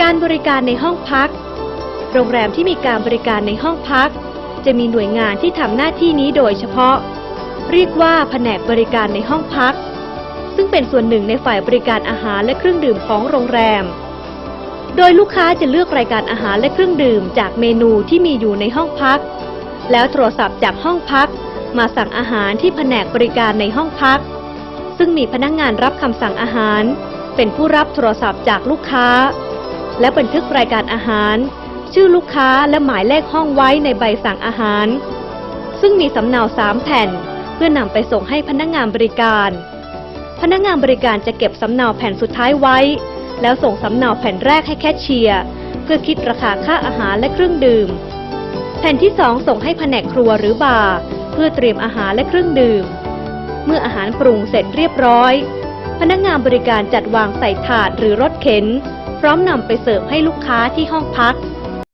การบริการในห้องพัก โรงแรมที่มีการบริการในห้องพัก จะมีหน่วยงานที่ทำหน้าที่นี้โดยเฉพาะ เรียกว่าแผนกบริการในห้องพัก ซึ่งเป็นส่วนหนึ่งในฝ่ายบริการอาหารและเครื่องดื่มของโรงแรม โดยลูกค้าจะเลือกรายการอาหารและเครื่องดื่มจากเมนูที่มีอยู่ในห้องพัก แล้วโทรศัพท์จากห้องพัก มาสั่งอาหารที่แผนกบริการในห้องพัก ซึ่งมีพนักงานรับคำสั่งอาหาร เป็นผู้รับโทรศัพท์จากลูกค้า และบันทึกรายการอาหาร ชื่อลูกค้าและหมายเลขห้องไว้ในใบสั่งอาหาร ซึ่งมีสำเนาสามแผ่น เพื่อนำไปส่งให้พนักงานบริการ พนักงานบริการจะเก็บสำเนาแผ่นสุดท้ายไว้ แล้วส่งสำเนาแผ่นแรกให้แคชเชียร์เพื่อคิดราคาค่าอาหารและเครื่องดื่ม แผ่นที่สองส่งให้แผนกครัวหรือบาร์เพื่อเตรียมอาหารและเครื่องดื่ม เมื่ออาหารปรุงเสร็จเรียบร้อย พนักงานบริการจัดวางใส่ถาดหรือรถเข็น พร้อมนำไปเสิร์ฟให้ลูกค้าที่ห้องพัก